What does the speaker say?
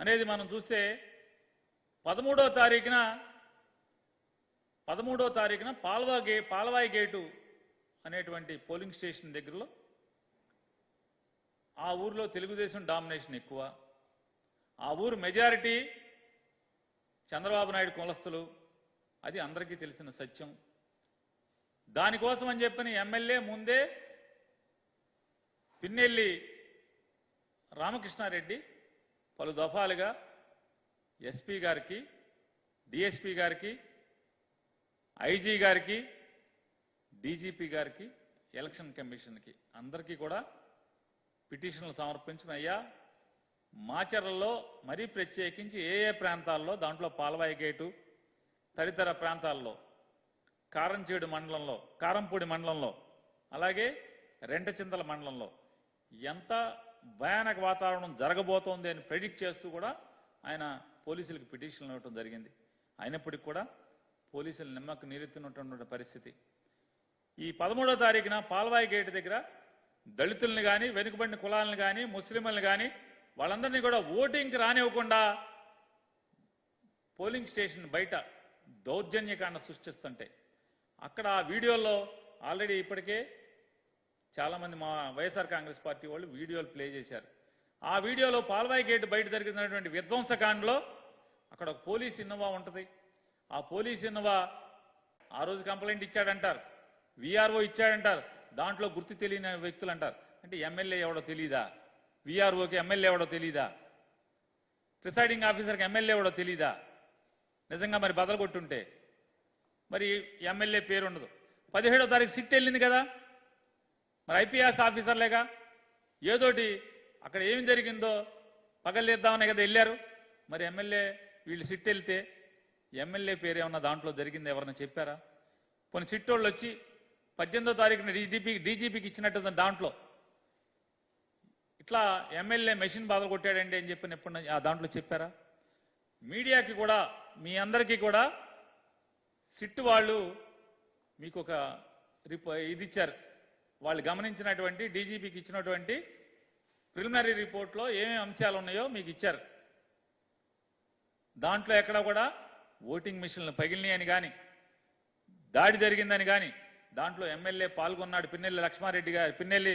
అనేది మనం చూస్తే పదమూడో తారీఖున పదమూడో తారీఖున పాల్వా గే పాల్వాయి గేటు అనేటువంటి పోలింగ్ స్టేషన్ దగ్గరలో ఆ ఊర్లో తెలుగుదేశం డామినేషన్ ఎక్కువ. ఆ ఊరు మెజారిటీ చంద్రబాబు నాయుడు కులస్తులు. అది అందరికీ తెలిసిన సత్యం. దానికోసం అని చెప్పిన ఎమ్మెల్యే ముందే పిన్నెల్లి రామకృష్ణారెడ్డి పలు దఫాలుగా ఎస్పీ గారికి డిఎస్పీ గారికి ఐజీ గారికి డీజీపీ గారికి ఎలక్షన్ కమిషన్కి అందరికీ కూడా పిటిషన్లు సమర్పించిన అయ్యా. మాచర్లలో మరీ ప్రత్యేకించి ఏ ఏ ప్రాంతాల్లో దాంట్లో పాలవాయి గేటు తదితర ప్రాంతాల్లో కారంచేడు మండలంలో కారంపూడి మండలంలో అలాగే రెంటచింతల మండలంలో ఎంత భయానక వాతావరణం జరగబోతోంది అని ప్రెడిక్ట్ చేస్తూ కూడా ఆయన పోలీసులకు పిటిషన్లు ఇవ్వటం జరిగింది. అయినప్పటికీ కూడా పోలీసులు నిమ్మకు నీరెత్తినటువంటి పరిస్థితి. ఈ పదమూడో తారీఖున పాల్వాయి గేటు దగ్గర దళితుల్ని కానీ వెనుకబడిన కులాలను కానీ ముస్లింలను కానీ వాళ్ళందరినీ కూడా ఓటింగ్కి రానివ్వకుండా పోలింగ్ స్టేషన్ బయట దౌర్జన్యకాండ సృష్టిస్తుంటే అక్కడ ఆ వీడియోలో ఆల్రెడీ ఇప్పటికే చాలామంది మా వైఎస్ఆర్ కాంగ్రెస్ పార్టీ వాళ్ళు వీడియోలు ప్లే చేశారు. ఆ వీడియోలో పాల్వాయి గేట్ బయట జరిగినటువంటి విధ్వంసకాండలో అక్కడ ఒక పోలీస్ ఇన్నోవా ఉంటుంది. ఆ పోలీస్ ఇన్నోవా ఆ రోజు కంప్లైంట్ ఇచ్చాడంటారు. విఆర్ఓ ఇచ్చాడంటారు. దాంట్లో గుర్తు తెలియని వ్యక్తులు అంటారు. అంటే ఎమ్మెల్యే ఎవడో తెలీదా? విఆర్ఓకి ఎమ్మెల్యే ఎవడో తెలీదా? ప్రిసైడింగ్ ఆఫీసర్కి ఎమ్మెల్యే ఎవడో తెలీదా? నిజంగా మరి బదలు కొట్టుంటే. మరి ఎమ్మెల్యే పేరు ఉండదు. పదిహేడో తారీఖు సిట్ వెళ్ళింది కదా? మరి ఐపీఎస్ ఆఫీసర్లేగా ఏదోటి అక్కడ ఏం జరిగిందో పగలేద్దామనే కదా వెళ్ళారు. మరి ఎమ్మెల్యే వీళ్ళు సిట్ వెళ్తే ఎమ్మెల్యే పేరు ఏమన్నా దాంట్లో జరిగింది ఎవరన్నా చెప్పారా? కొన్ని సిట్ వాళ్ళు వచ్చి పద్దెనిమిదో తారీఖున డీజీపీ డీజీపీకి ఇచ్చినట్టు ఉంది దాంట్లో. ఇట్లా ఎమ్మెల్యే మెషిన్ బాధలు కొట్టాడండి అని చెప్పిన ఎప్పుడు ఆ దాంట్లో చెప్పారా? మీడియాకి కూడా మీ అందరికీ కూడా సిట్ వాళ్ళు మీకు ఒక రిపో ఇది ఇచ్చారు. వాళ్ళు గమనించినటువంటి డీజీపీకి ఇచ్చినటువంటి ప్రిలిమినరీ రిపోర్ట్లో ఏమేమి అంశాలు ఉన్నాయో మీకు ఇచ్చారు. దాంట్లో ఎక్కడ కూడా ఓటింగ్ మిషన్లు పగిలినాయని కానీ దాడి జరిగిందని కానీ దాంట్లో ఎమ్మెల్యే పాల్గొన్నాడు పిన్నెల్లి లక్ష్మారెడ్డి గారు పిన్నెల్లి